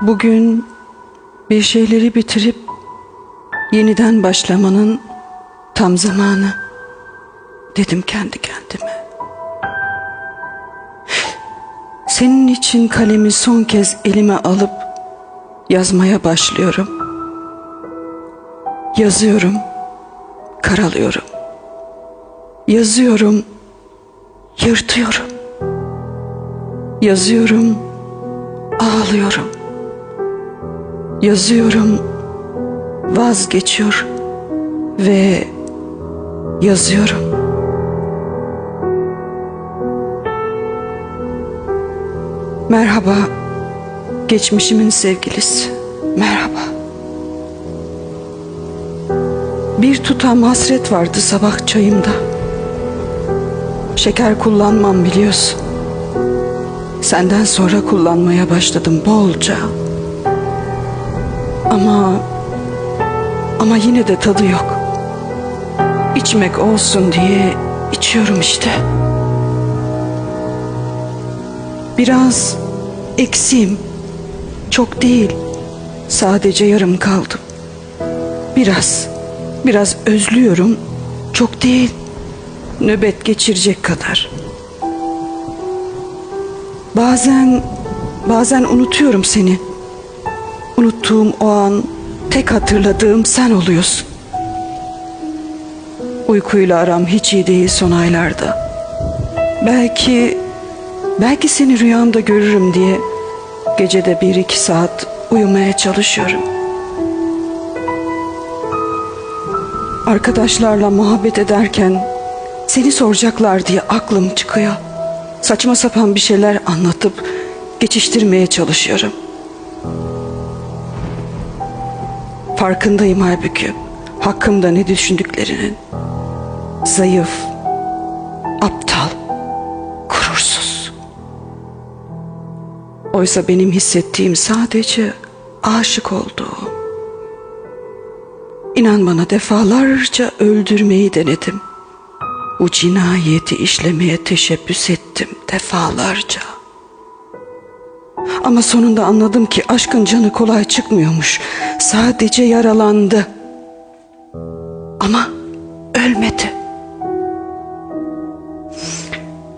Bugün bir şeyleri bitirip yeniden başlamanın tam zamanı dedim kendi kendime. Senin için kalemi son kez elime alıp yazmaya başlıyorum. Yazıyorum, karalıyorum. Yazıyorum, yırtıyorum. Yazıyorum, ağlıyorum. Yazıyorum, vazgeçiyor ve yazıyorum. Merhaba, geçmişimin sevgilisi. Merhaba. Bir tutam hasret vardı sabah çayımda. Şeker kullanmam biliyorsun. Senden sonra kullanmaya başladım bolca. Ama ama yine de tadı yok. İçmek olsun diye içiyorum işte. Biraz eksiğim. Çok değil. Sadece yarım kaldım. Biraz, biraz özlüyorum. Çok değil. Nöbet geçirecek kadar. Bazen, bazen unutuyorum seni. Unuttuğum o an tek hatırladığım sen oluyorsun. Uykuyla aram hiç iyi değil son aylarda. Belki, belki seni rüyamda görürüm diye gecede bir iki saat uyumaya çalışıyorum. Arkadaşlarla muhabbet ederken seni soracaklar diye aklım çıkıyor. Saçma sapan bir şeyler anlatıp geçiştirmeye çalışıyorum. Farkındayım halbuki hakkımda ne düşündüklerinin. Zayıf, aptal, gurursuz. Oysa benim hissettiğim sadece aşık olduğum. İnan bana defalarca öldürmeyi denedim. Bu cinayeti işlemeye teşebbüs ettim defalarca. Ama sonunda anladım ki aşkın canı kolay çıkmıyormuş. Sadece yaralandı. Ama ölmedi.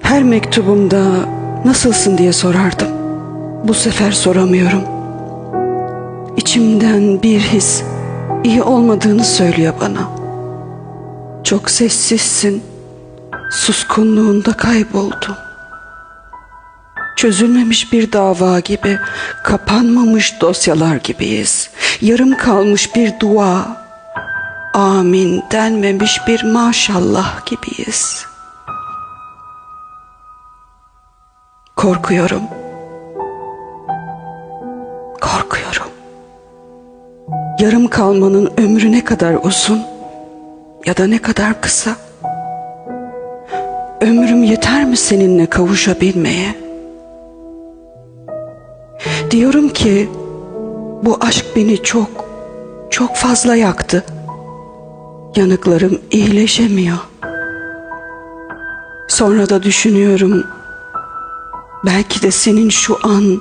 Her mektubumda nasılsın diye sorardım. Bu sefer soramıyorum. İçimden bir his iyi olmadığını söylüyor bana. Çok sessizsin. Suskunluğunda kayboldum. Çözülmemiş bir dava gibi, kapanmamış dosyalar gibiyiz. Yarım kalmış bir dua, amin denmemiş bir maşallah gibiyiz. Korkuyorum. Korkuyorum. Yarım kalmanın ömrü ne kadar uzun ya da ne kadar kısa? Ömrüm yeter mi seninle kavuşabilmeye? Diyorum ki bu aşk beni çok çok fazla yaktı. Yanıklarım iyileşemiyor. Sonra da düşünüyorum belki de senin şu an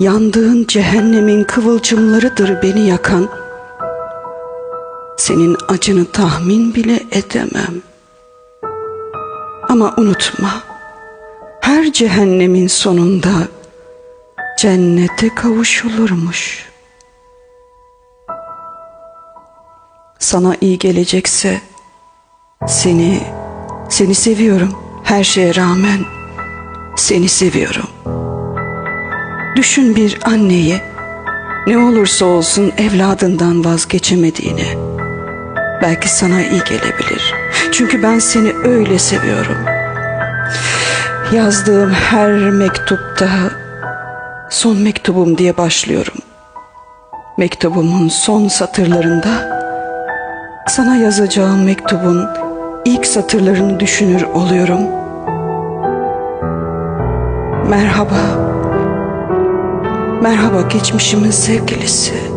yandığın cehennemin kıvılcımlarıdır beni yakan. Senin acını tahmin bile edemem. Ama unutma, her cehennemin sonunda cennete kavuşulurmuş. Sana iyi gelecekse seni seni seviyorum her şeye rağmen seni seviyorum. Düşün bir anneyi ne olursa olsun evladından vazgeçemediğini. Belki sana iyi gelebilir. Çünkü ben seni öyle seviyorum. Yazdığım her mektupta son mektubum diye başlıyorum. Mektubumun son satırlarında sana yazacağım mektubun ilk satırlarını düşünür oluyorum. Merhaba. Merhaba geçmişimin sevgilisi.